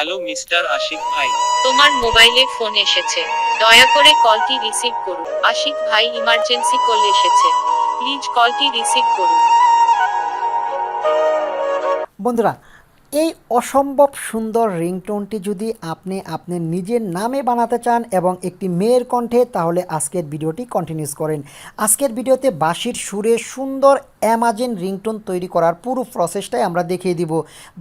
Hello mister Ashiq ভাই। তোমার মোবাইলে ফোন এসেছে। দয়া করে কলটি রিসিভ করুন। আশিক ভাই ইমার্জেন্সি কল এসেছে। প্লিজ কলটি রিসিভ করুন। বন্ধুরা এই অসম্ভব সুন্দর রিংটোনটি যদি আপনি আপনার নিজের নামে বানাতে চান এবং একটি মেয়ের কণ্ঠে তাহলে আজকের ভিডিওটি কন্টিনিউস করেন। আজকের ভিডিওতে বাঁশির সুরে সুন্দর অ্যামাজন রিংটোন তৈরি করার পুরো প্রসেসটাই আমরা দেখিয়ে দিব।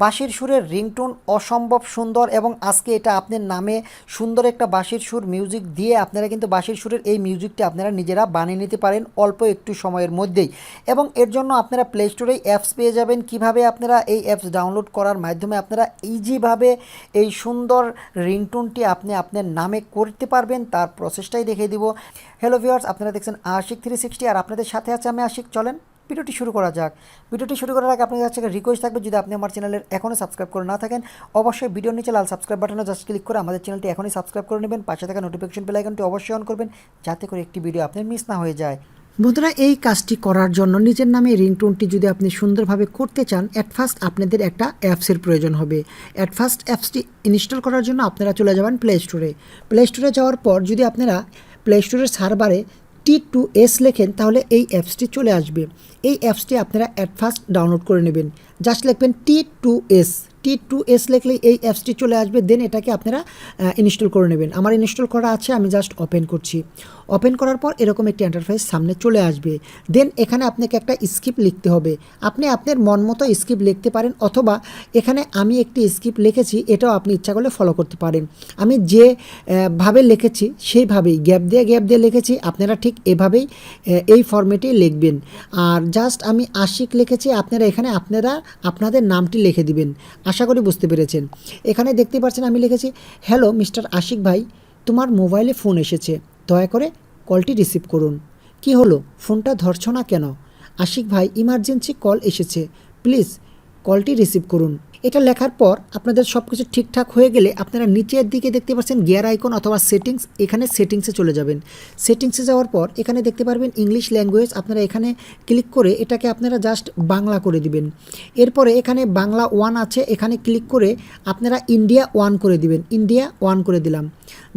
বাঁশির সুরের রিংটোন অসম্ভব সুন্দর এবং আজকে এটা আপনার নামে সুন্দর একটা বাঁশির সুর মিউজিক দিয়ে আপনারা কিন্তু বাঁশির সুরের এই মিউজিকটি আপনারা নিজেরা বানিয়ে নিতে পারেন অল্প একটু সময়ের মধ্যেই। এবং এর জন্য আপনারা প্লে স্টোরেই অ্যাপস পেয়ে যাবেন। কীভাবে আপনারা এই অ্যাপস ডাউনলোড করার মাধ্যমে আপনারা ইজিভাবে এই সুন্দর রিংটোনটি আপনি আপনার নামে করতে পারবেন, তার প্রসেসটাই দেখিয়ে দিব। হ্যালো ভিউয়ার্স আপনারা দেখছেন আশিক থ্রি সিক্সটি আর আপনাদের সাথে আছে আমি আশিক চলেন। ভিডিওটি শুরু করা যাক। ভিডিওটি শুরু করার আগে আপনাদের কাছে রিকোয়েস্ট থাকবে, যদি আপনি আমার চ্যানেলের এখনও সাবস্ক্রাইব করে না থাকেন, অবশ্যই ভিডিওর নিচে লাল সাবস্ক্রাইব বাটনে জাস্ট ক্লিক করে আমাদের চ্যানেলটি এখনই সাবস্ক্রাইব করে নেবেন। পাশে থাকা নোটিফিকেশন বেল আইকনটি অবশ্যই অন করবেন, যাতে করে একটি ভিডিও আপনার মিস না হয়ে যায়। বন্ধুরা, এই কাজটি করার জন্য নিজের নামে রিংটোনটি যদি আপনি সুন্দরভাবে করতে চান অ্যাট ফার্স্ট আপনাদের একটা অ্যাপসের প্রয়োজন হবে। অ্যাট ফার্স্ট অ্যাপসটি ইনস্টল করার জন্য আপনারা চলে যাবেন প্লে স্টোরে প্লে স্টোরে যাওয়ার পর যদি আপনারা প্লে স্টোরের সার্ভারে টি টু এস লেখেন, তাহলে এই অ্যাপসটি চলে আসবে। এই অ্যাপসটি আপনারা অ্যাট ফার্স্ট ডাউনলোড করে নেবেন। জাস্ট লিখবেন T two S T two S লিখলেই এই অ্যাপসটি চলে আসবে দেন এটাকে আপনারা ইনস্টল করে নেবেন। আমার ইনস্টল করা আছে, আমি জাস্ট ওপেন করছি। ওপেন করার পর এরকম একটি এন্টারফেস সামনে চলে আসবে। দেন এখানে আপনাকে একটা স্কিপ লিখতে হবে। আপনি আপনার মন মতো স্কিপ লিখতে পারেন, অথবা এখানে আমি একটি স্কিপ লিখেছি, এটাও আপনি ইচ্ছা করলে ফলো করতে পারেন। আমি যে ভাবে লিখেছি, সেইভাবেই গ্যাপ দিয়ে গ্যাপ দিয়ে লিখেছি, আপনারা ঠিক এভাবেই এই ফর্মেটেই লিখবেন। আর জাস্ট আমি আশিক লিখেছি, আপনারা এখানে আপনারা, আপনাদের নামটি লিখে দিবেন। আশা করি বুঝতে পেরেছেন। এখানে দেখতে পাচ্ছেন আমি লিখেছি, হ্যালো, মিস্টার আশিক ভাই, তোমার মোবাইলে ফোন এসেছে। দয়া করে কলটি রিসিভ করুন। কি হলো? ফোনটা ধরছ না কেন? আশিক ভাই, ইমার্জেন্সি কল এসেছে। প্লিজ কলটি রিসিভ করুন। এটা লেখার পর আপনাদের সব কিছু ঠিকঠাক হয়ে গেলে আপনারা নিচের দিকে দেখতে পাচ্ছেন গিয়ার আইকন অথবা সেটিংস এখানে সেটিংসে চলে যাবেন। সেটিংসে যাওয়ার পর এখানে দেখতে পারবেন ইংলিশ ল্যাঙ্গুয়েজ আপনারা এখানে ক্লিক করে এটাকে আপনারা জাস্ট বাংলা করে দিবেন। এরপরে এখানে বাংলা ওয়ান আছে, এখানে ক্লিক করে আপনারা ইন্ডিয়া ওয়ান করে দিবেন। ইন্ডিয়া ওয়ান করে দিলাম।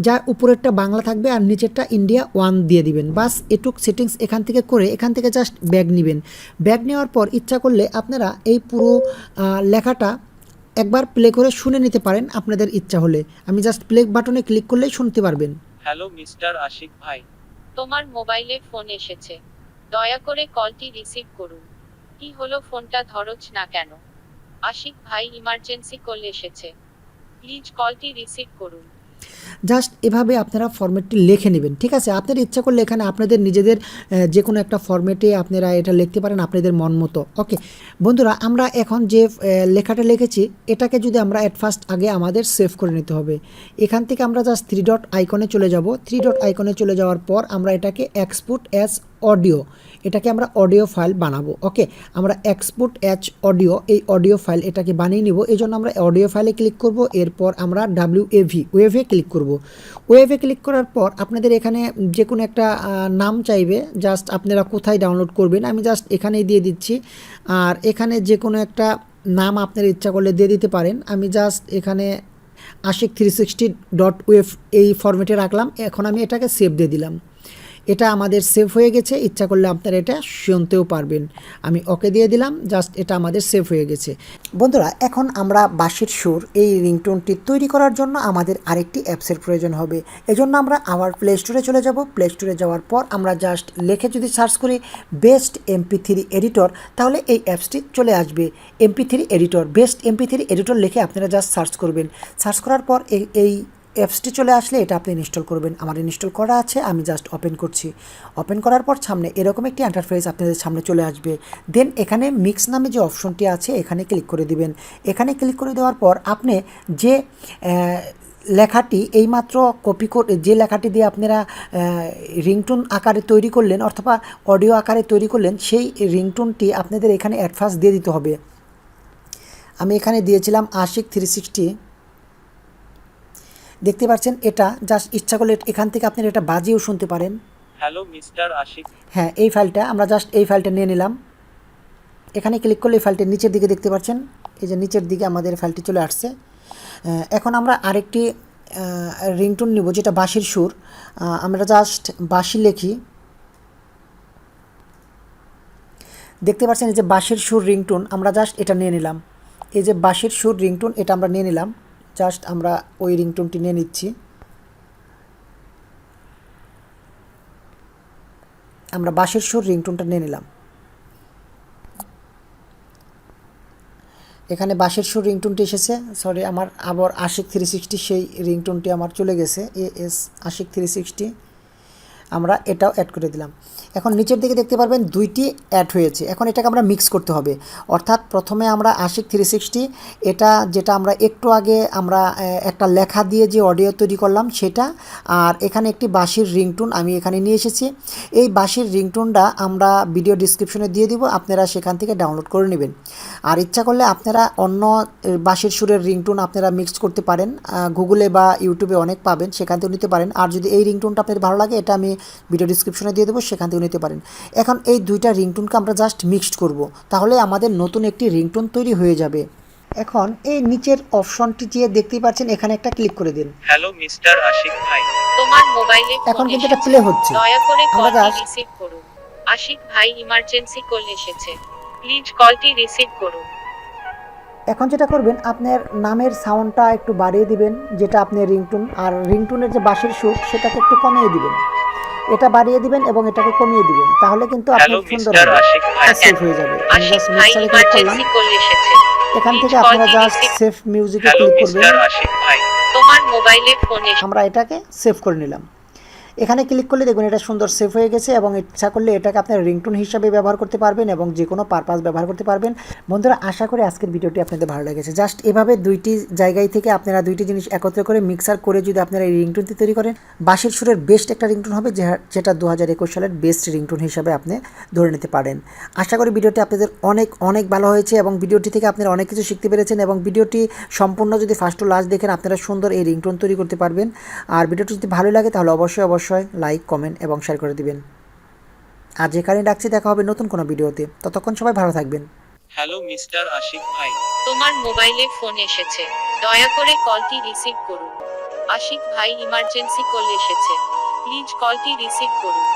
যা উপরেরটা বাংলা থাকবে আর নিচেরটা ইন্ডিয়া ওয়ান দিয়ে দিবেন। বাস এটুক সেটিংস এখান থেকে করে এখান থেকে জাস্ট ব্যাগ নেবেন। ব্যাগ নেওয়ার পর ইচ্ছা করলে আপনারা এই পুরো লেখাটা একবার প্লে করে শুনে নিতে পারেন আপনাদের ইচ্ছা হলে। আমি জাস্ট প্লে বাটনে ক্লিক করলেই শুনতে পারবেন। হ্যালো মিস্টার আশিক ভাই। তোমার মোবাইলে ফোন এসেছে। দয়া করে কলটি রিসিভ করুন। কি হলো ফোনটা ধরছ না কেন? আশিক ভাই ইমার্জেন্সি কল এসেছে। প্লিজ কলটি রিসিভ করুন। জাস্ট এভাবে আপনারা ফর্মেটটি লিখে নেবেন, ঠিক আছে? আপনার ইচ্ছা করলে এখানে আপনাদের নিজেদের যে কোনো একটা ফর্মেটে আপনারা এটা লিখতে পারেন আপনাদের মন মতো ওকে বন্ধুরা, আমরা এখন যে লেখাটা লিখেছি, এটাকে যদি আমরা অ্যাট ফার্স্ট আগে আমাদের সেভ করে নিতে হবে। এখান থেকে আমরা জাস্ট থ্রি ডট আইকনে চলে যাব। থ্রি ডট আইকনে চলে যাওয়ার পর আমরা এটাকে এক্সপোর্ট অ্যাজ অডিও এটাকে আমরা অডিও ফাইল বানাবো ওকে আমরা এক্সপোর্ট অ্যাজ অডিও এই অডিও ফাইল এটাকে বানিয়ে নিব এই জন্য আমরা অডিও ফাইলে ক্লিক করব, এরপর আমরা ডাব্লিউ এভি ওয়েভে ক্লিক করব। ওয়েভে ক্লিক করার পর আপনাদের এখানে যে কোনো একটা নাম চাইবে জাস্ট আপনারা কোথায় ডাউনলোড করবেন, আমি জাস্ট এখানেই দিয়ে দিচ্ছি, আর এখানে যে কোনো একটা নাম আপনার ইচ্ছা করলে দিয়ে দিতে পারেন, আমি জাস্ট এখানে Ashiq three sixty dot wave এই ফরম্যাটে রাখলাম, এখন আমি এটাকে সেভ দিয়ে দিলাম। এটা আমাদের সেভ হয়ে গেছে, ইচ্ছা করলে আপনারা এটা শুনতেও পারবেন। আমি ওকে দিয়ে দিলাম জাস্ট এটা আমাদের সেভ হয়ে গেছে। বন্ধুরা, এখন আমরা বাঁশির সুর, এই রিংটোনটি তৈরি করার জন্য আমাদের আরেকটি অ্যাপসের প্রয়োজন হবে। এজন্য আমরা আবার প্লে স্টোরে চলে যাব। প্লে স্টোরে যাওয়ার পর আমরা জাস্ট লেখে যদি সার্চ করি বেস্ট এমপি থ্রি এডিটর তাহলে এই অ্যাপসটি চলে আসবে। MP three editor best MP three editor লিখে আপনারা জাস্ট সার্চ করবেন। সার্চ করার পর এই এই অ্যাপসটি চলে আসলে এটা আপনি ইনস্টল করবেন। আমার ইনস্টল করা আছে, আমি জাস্ট ওপেন করছি। ওপেন করার পর সামনে এরকম একটি ইন্টারফেস আপনাদের সামনে চলে আসবে। দেন এখানে মিক্স নামে যে অপশনটি আছে, এখানে ক্লিক করে দিবেন। এখানে ক্লিক করে দেওয়ার পর আপনি যে লেখাটি এইমাত্র কপি করে, যে লেখাটি দিয়ে আপনারা রিংটোন আকারে তৈরি করলেন অথবা অডিও আকারে তৈরি করলেন, সেই রিংটোনটি আপনাদের এখানে অ্যাডভান্স দিয়ে দিতে হবে। আমি এখানে দিয়েছিলাম আশিক থ্রি সিক্সটি দেখতে পাচ্ছেন এটা জাস্ট ইচ্ছা করলে এখান থেকে আপনি এটা বাজিয়েও শুনতে পারেন। Hello mister Ashiq. হ্যাঁ এই ফাইলটা আমরা জাস্ট এই ফাইলটা নিয়ে নিলাম। এখানে ক্লিক করলে এই ফাইলটা নিচের দিকে দেখতে পাচ্ছেন এই যে নিচের দিকে আমাদের ফাইলটি চলে আসছে। এখন আমরা আরেকটি রিংটোন নিব যেটা বাঁশির সুর। আমরা জাস্ট বাঁশি লিখি। দেখতে পাচ্ছেন এই যে বাঁশির সুর রিংটোন আমরা জাস্ট এটা নিয়ে নিলাম। এই যে বাঁশির সুর রিংটোন এটা আমরা নিয়ে নিলাম। জাস্ট আমরা ওই রিংটোনটি নিয়ে নিচ্ছি। আমরা বাঁশের সুর রিংটোনটা নিয়ে নিলাম। এখানে বাঁশের সুর রিংটোনটি এসেছে। সরি আমার আবার আশিক থ্রি সিক্সটি সেই রিংটোনটি আমার চলে গেছে। A S Ashiq three sixty আমরা এটাও অ্যাড করে দিলাম। এখন নিচের দিকে দেখতে পারবেন দুইটি অ্যাড হয়েছে। এখন এটাকে আমরা মিক্স করতে হবে। অর্থাৎ প্রথমে আমরা আশিক থ্রি সিক্সটি এটা যেটা আমরা একটু আগে আমরা একটা লেখা দিয়ে যে অডিও তৈরি করলাম সেটা, আর এখানে একটি বাঁশির রিংটোন আমি এখানে নিয়ে এসেছি। এই বাঁশির রিংটোনটা আমরা ভিডিও ডিসক্রিপশনে দিয়ে দিব, আপনারা সেখান থেকে ডাউনলোড করে নেবেন। আর ইচ্ছা করলে আপনারা অন্য বাঁশির সুরের রিংটোন আপনারা মিক্স করতে পারেন। গুগলে বা ইউটিউবে অনেক পাবেন সেখান থেকে নিতে পারেন। আর যদি এই রিংটোনটা আপনাদের ভালো লাগে এটা আমি ভিডিও ডিসক্রিপশনে দিয়ে দেবো সেখান থেকে নিতে পারেন। এখন এই দুইটা রিংটোনকে আমরা জাস্ট মিক্সড করব। তাহলে আমাদের নতুন একটি রিংটোন তৈরি হয়ে যাবে। এখন এই নিচের অপশনটি দিয়ে দেখতেই পাচ্ছেন এখানে একটা ক্লিক করে দিন। হ্যালো মিস্টার আশিক ভাই। তোমার মোবাইলে এখন কিন্তু এটা। প্লে হচ্ছে। দয়া করে just- রিসিভ করুন। আশিক ভাই ইমার্জেন্সি কল এসেছে। প্লিজ কলটি রিসিভ করুন। এখন যেটা করবেন আপনার নামের সাউন্ডটা একটু বাড়িয়ে দিবেন যেটা আপনার রিংটোন আর রিংটোনের যে বাঁশির সুর সেটাকে একটু কমিয়ে দিবেন। এটা বাড়িয়ে দিবেন এবং এটাকে কমিয়ে দিবেন। তাহলে কিন্তু আপনার সুন্দর হবে। সেভ হয়ে যাবে। আমি আশিক জাস্ট ভাই মিক্সারে ক্লিক করলাম। এসেছে। এখান থেকে আপনারা জাস্ট সেভ মিউজিকে ক্লিক করবেন। মোবাইলে ফোন আমরা এটাকে সেভ করে নিলাম। এখানে ক্লিক করলে দেখুন এটা সুন্দর সেভ হয়ে গেছে এবং ইচ্ছা করলে এটাকে আপনার রিংটোন হিসাবে ব্যবহার করতে পারবেন এবং যে কোনো পারপাস ব্যবহার করতে পারবেন। বন্ধুরা, আশা করি আজকের ভিডিওটি আপনাদের ভালো লেগেছে। জাস্ট এভাবে দুইটি জায়গায় থেকে আপনারা দুইটি জিনিস একত্রে করে মিক্সার করে যদি আপনারা এই রিংটোনটি তৈরি করেন, বাঁশির সুরের বেস্ট একটা রিংটোন হবে যেটা দু হাজার একুশ সালের বেস্ট রিংটোন হিসাবে আপনি ধরে নিতে পারেন। আশা করি ভিডিওটি আপনাদের অনেক অনেক ভালো হয়েছে এবং ভিডিওটি থেকে আপনারা অনেক কিছু শিখতে পেরেছেন এবং ভিডিওটি সম্পূর্ণ যদি ফার্স্ট টু লাস্ট দেখেন, আপনারা সুন্দর এই রিংটোন তৈরি করতে পারবেন। আর ভিডিওটি যদি ভালো লাগে তাহলে অবশ্যই অবশ্যই অবশ্যই লাইক কমেন্ট এবং শেয়ার করে দিবেন। আর যেখানে ডাকছি দেখা হবে নতুন কোনো ভিডিওতে। ততক্ষণ সবাই ভালো থাকবেন। হ্যালো মিস্টার আশিক ভাই। তোমার মোবাইলে ফোন এসেছে। দয়া করে কলটি রিসিভ করুন। আশিক ভাই ইমার্জেন্সি কল এসেছে। প্লিজ কলটি রিসিভ করুন।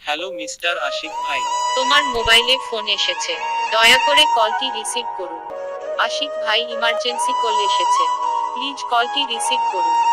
হ্যালো মিস্টার আশিক ভাই। তোমার মোবাইলে ফোন এসেছে। দয়া করে কলটি রিসিভ করুন। আশিক ভাই ইমার্জেন্সি কল এসেছে। প্লিজ কলটি রিসিভ করুন।